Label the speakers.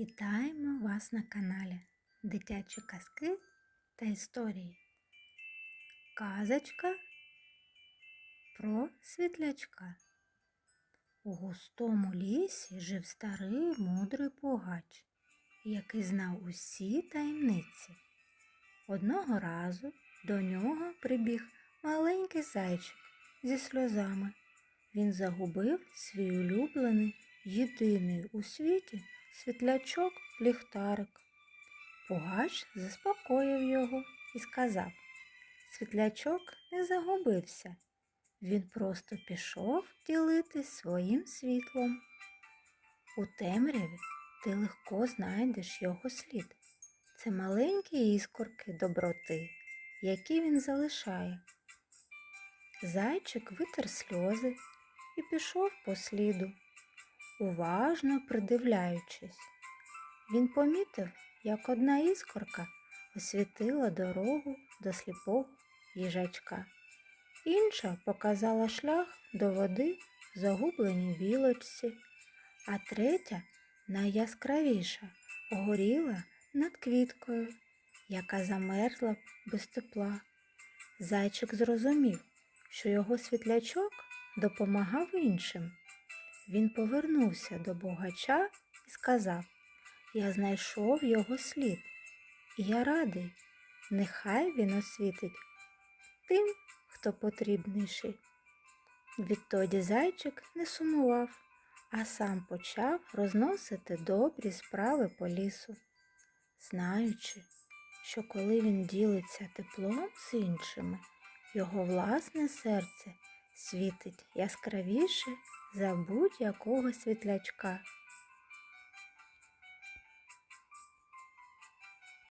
Speaker 1: Вітаємо вас на каналі Дитячі казки та історії. Казочка про світлячка. У густому лісі жив старий мудрий пугач, який знав усі таємниці. Одного разу до нього прибіг маленький зайчик зі сльозами. Він загубив свій улюблений, єдиний у світі світлячок ліхтарик. Пугач заспокоїв його і сказав Світлячок не загубився. Він просто пішов ділитись своїм світлом. У темряві ти легко знайдеш його слід. Це маленькі іскорки доброти, які він залишає. Зайчик витер сльози і пішов по сліду, уважно придивляючись. Він помітив, як одна іскорка освітила дорогу до сліпого їжачка. Інша показала шлях до води загубленій білочці, а третя, найяскравіша, горіла над квіткою, яка замерзла без тепла. Зайчик зрозумів, що його світлячок допомагав іншим. Він повернувся до богача і сказав Я знайшов його слід, і я радий, нехай він освітить тим, хто потрібніший. Відтоді зайчик не сумував, а сам почав розносити добрі справи по лісу, знаючи, що коли він ділиться теплом з іншими, його власне серце світить яскравіше за будь-якого світлячка.